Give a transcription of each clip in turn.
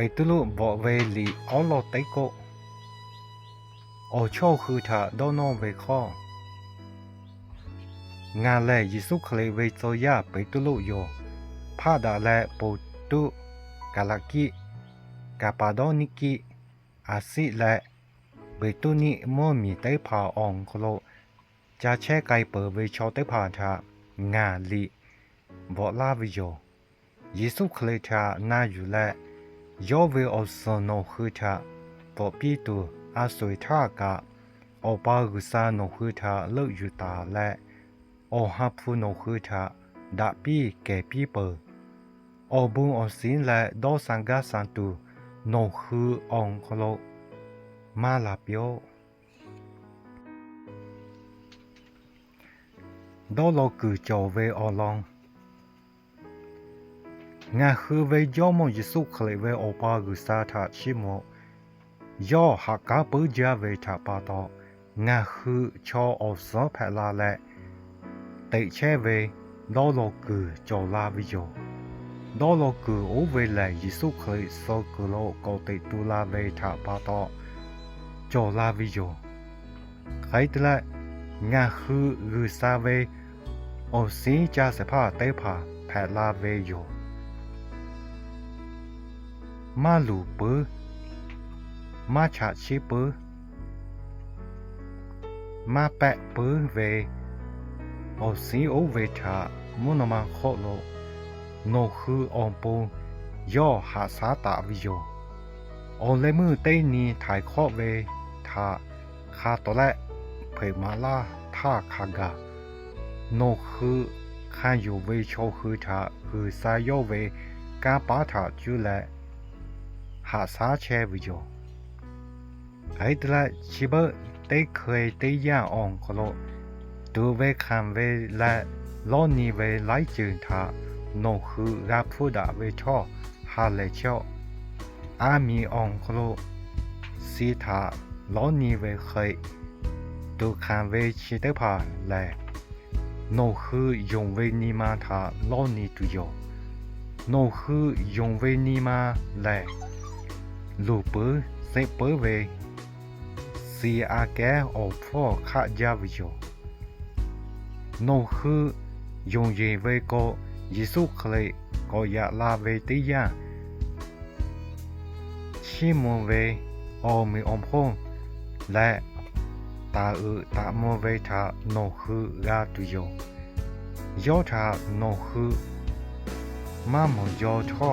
ไปตุลุบ่เวลีออลอเตโกโอโชคือทาโดโนเวคองานแลยิสุคเลเวโซยาไปตุลุโยพาดาแลปูตุกาลากิกาปาโดนิกิอาซิแลเบตุนิโมมีไตพาอองโคโลจะแช่ไกเปอร์เวชอไตพาทางาลีบ่ลาวิโยยิสุคเลทานาอยู่แล You will also know Huta, Bobidu, Asuitaga, Obagusa no Huta, Lo Yuta, Le, Ohapu no Huta, That Be Gay People. Obun on Sin Le, Do Sanga Santu, No Hu on Kolo, Malapio. ดอลกูจอเวอลอง งาคือเวย่อมยิสุขเลยเวโอปากุสาทาชิโมย่อหักกาปืจาเวทาปาตองาคือชออสอแพลาและเตเชเวดอโลกืจอลาวิโยดอโลกือโอเวลยิสุคริโซกุโลโกติตุลาเวทาปาตอจอลาวิโยใครตละงาคือกือซาเวโอซีจาเสพาเตพาแพลาเวโย มาลูปอมาฉะชิเปอมาแปะเปอเวโอสีโอเวชามุนมาโคโลโนคืออมปงย่อหาสาตาวิโยอเลมือเตนีถ่ายข้อเวทาคาตอและเผยมาลาท่าคากาโนคือข้าอยู่เวโชคือทาคือสายโยเวกาปาถาจุแล hasa che video ai tla chiba te khoi te ya on kolo tu ve kham ve la lo ni ve lai chư tha no hu ga phu da ve cho ha le cho a mi on kolo si tha lo ni ve khoi tu kham ve chi te pa le no hu yong ve ni ma tha lo ni tu yo no hu yong ve ni ma le ลูเปอเซเปอเวซีอาแกออฟอขะยาวิโยโนคือยงเยเวโกยิสุเคลก็ยาลาเวติยาชิมเวออมีอมพงและตาอือตามเวทาโนคือกาตุโยโยทอ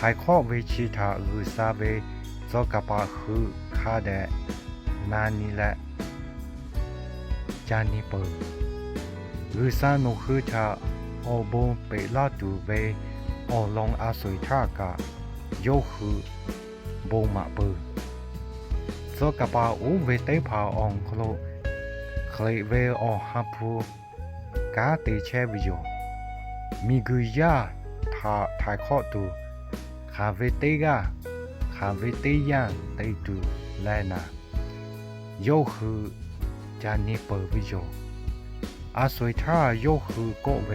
ไขข้อเวชิตาอือซาเวซอกปาคือคาแดนานีและจานิเปิอือซาโนคือชาโอบงเปลาตูเวออลองอาศัยท่ากะโยคือบงมาเปิซอกปาอูเวเตพาองโคลเคลเวออฮัพูกาเตเชวิโยมีกุยาทาทายข้อตู คาเวติกาคาเวติยันไตดูแลนะยกคือจานีเปอร์วิโยอาศัยท่ายกคือก็เว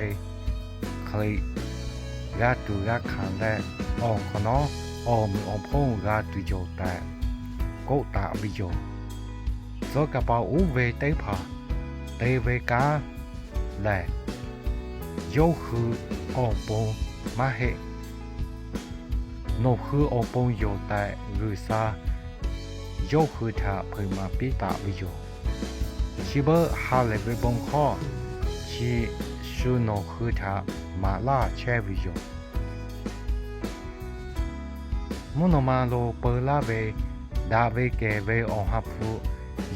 คลีกาดูกาขันแดออกขนอออมืออมพงกาดูโยแต่ก็ตาวิโยสกับเอาอูเวเตผาเตเวกาแลยกคือออมปงมาเห นกคืออปงโยตัยกือซาโยคือทาเพิ่มมาปิตาวิโยชิเบฮาเลเบบงข้อชีชูนกคือทามาลาเชวิโยมโนมาโลเปลาเวดาเวเกเวอฮับฟู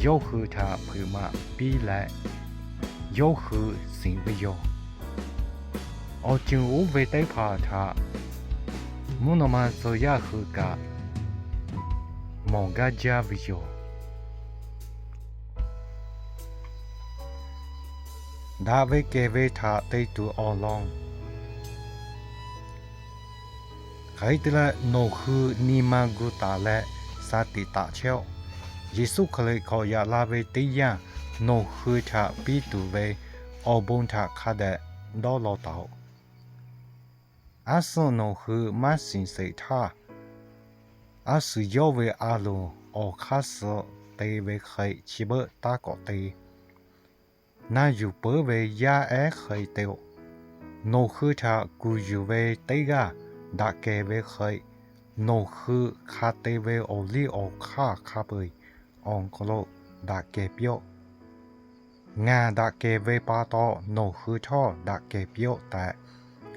โยคือทาเพิ่มมาปีและโยคือสิงวิโยเอจึงอุเวไตพาทา มโนมั無のマゾヤフがもがじゃぶよダベケベタテトาロンไก่ตัวโนคือนิมากุตาและสติตาเชลยิสุเคยขอยาลาเวติยาโนคือชาปีตุเวออบุนชาคาเดดอลอตา အဆုနိုခုမစင်စေထာအဆူယောဝေအာလုံအောခါဆောတေဝေခိုင်ချိဘတာကောတေ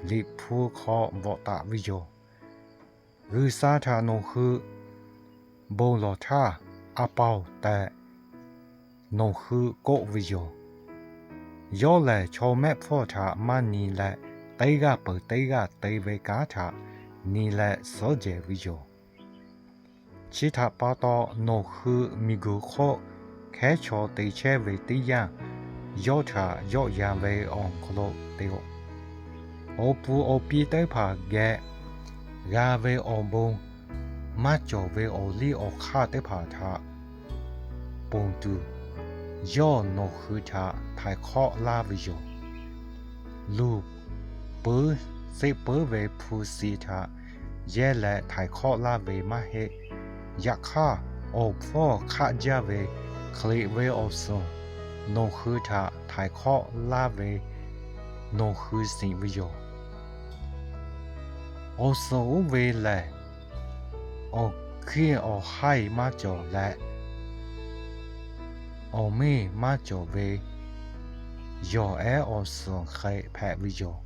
ลิพูขอบอตาวิโยรือสาธาโนคือบลอท่าอเปาแต่โนคือโกวิโยย่อแหละชอแม่พ่อทามานีแหละเตกาเปิดเตกาเตเวกาทานี่แหละสเจวิโยชิทาปาตอโนคือมิกุโคแค่ชอเตเชเวติยาย่อทาย่อยาเวองคโลเตโอ အိုပူအိုပီတေဖာဂဲဂါဝေအောင်ဘုံမချောဝေအိုလီအိုခါတေဖာတာပုံတူ おそべれおきおはいまじょれおめまじょべよえおそへぺびよ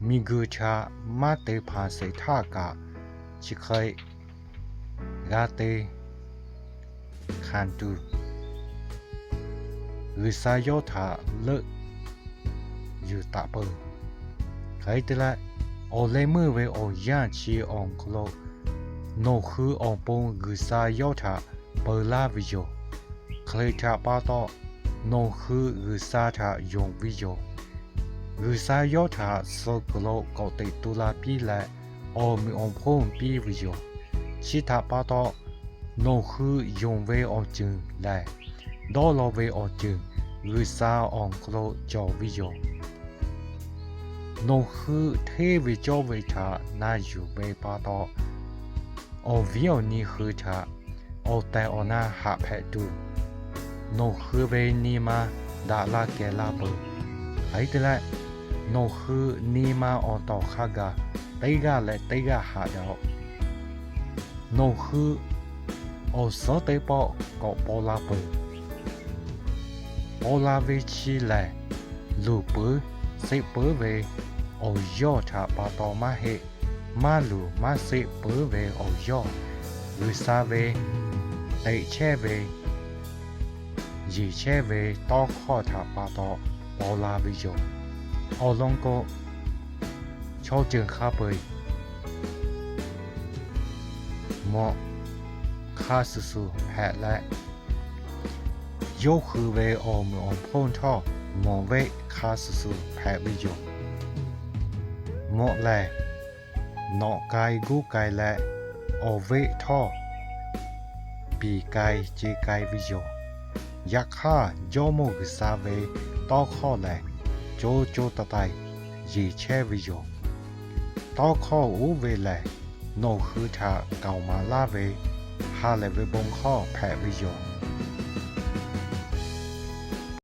みぐちゃまてぱせたかちかいがてかんとうさよたるゆたぷかいてら olemu ve o yanchi onklo no hu onpon gusa yota pelaviyo kleta pato no hu gusa ta yong viyo gusa yota soklo kote tula pila o mi onpon pi viyo chita pato no hu yong ve o jung lai dolo ve o jung gusa onklo jo viyo นคือเทวิจเวชาน่าอยู่เบปาตอโอวิโอนีคือชาโอแต่อนาหาแพดูนคือเวนีมาดาลาเกลาเบไอตละนคือนีมาออต่อคากาเตกาและเตกาหาดาวนคือโอสเตปอเกาะโปลาเปโอลาเวชีแลลูเปอ sẽ bớ về โอยอชาปาตอมาเฮมาลูมาเซเปเวโอยอวิซาเวไตเชเวยีเชเวตอข้อถาปาตอปอลาวิโยอลองโกชอเจิงคาเปยเหมาะคาสุสุแพะและยกคือเวอมอมพ่นท่อมอเวคาสุสุแพะวิโย งะแหล่เนอะกายกูกายแล่อเวท่อปีไกาเจกายวิโยยักฆ่าโยมุกสาเวตอข้อแหล่โจโจตะไตเยเชวิโยตอข้ออูเวแหล่โนคือทาเก่ามาลาเวฮาเลเวบงข้อแพวิโย